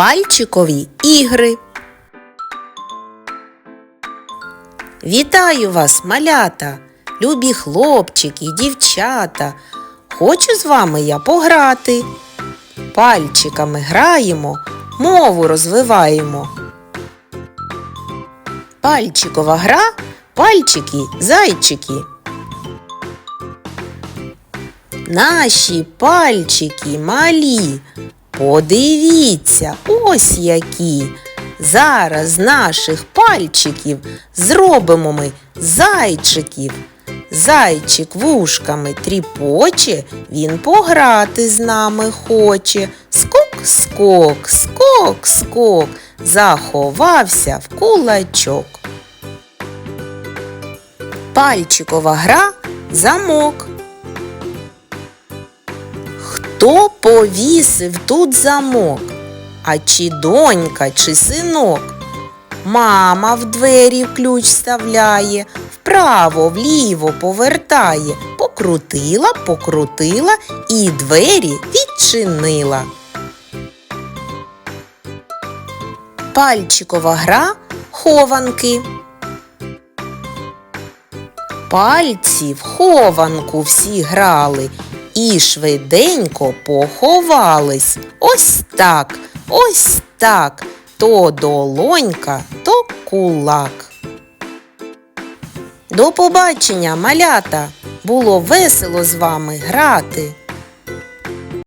Пальчикові ігри. Вітаю вас, малята, любі хлопчики, дівчата. Хочу з вами я пограти. Пальчиками граємо, мову розвиваємо. Пальчикова гра, пальчики, зайчики. Наші пальчики малі. Подивіться, ось які. Зараз наших пальчиків зробимо ми зайчиків. Зайчик вушками тріпоче, він пограти з нами хоче. Скок, скок, скок, скок, заховався в кулачок. Пальчикова гра замок. Хто повісив тут замок? А чи донька, чи синок? Мама в двері ключ вставляє, вправо, вліво повертає, покрутила, покрутила і двері відчинила. Пальчикова гра хованки. Пальці в хованку всі грали і швиденько поховались. Ось так, ось так. То долонька, то кулак. До побачення, малята! Було весело з вами грати.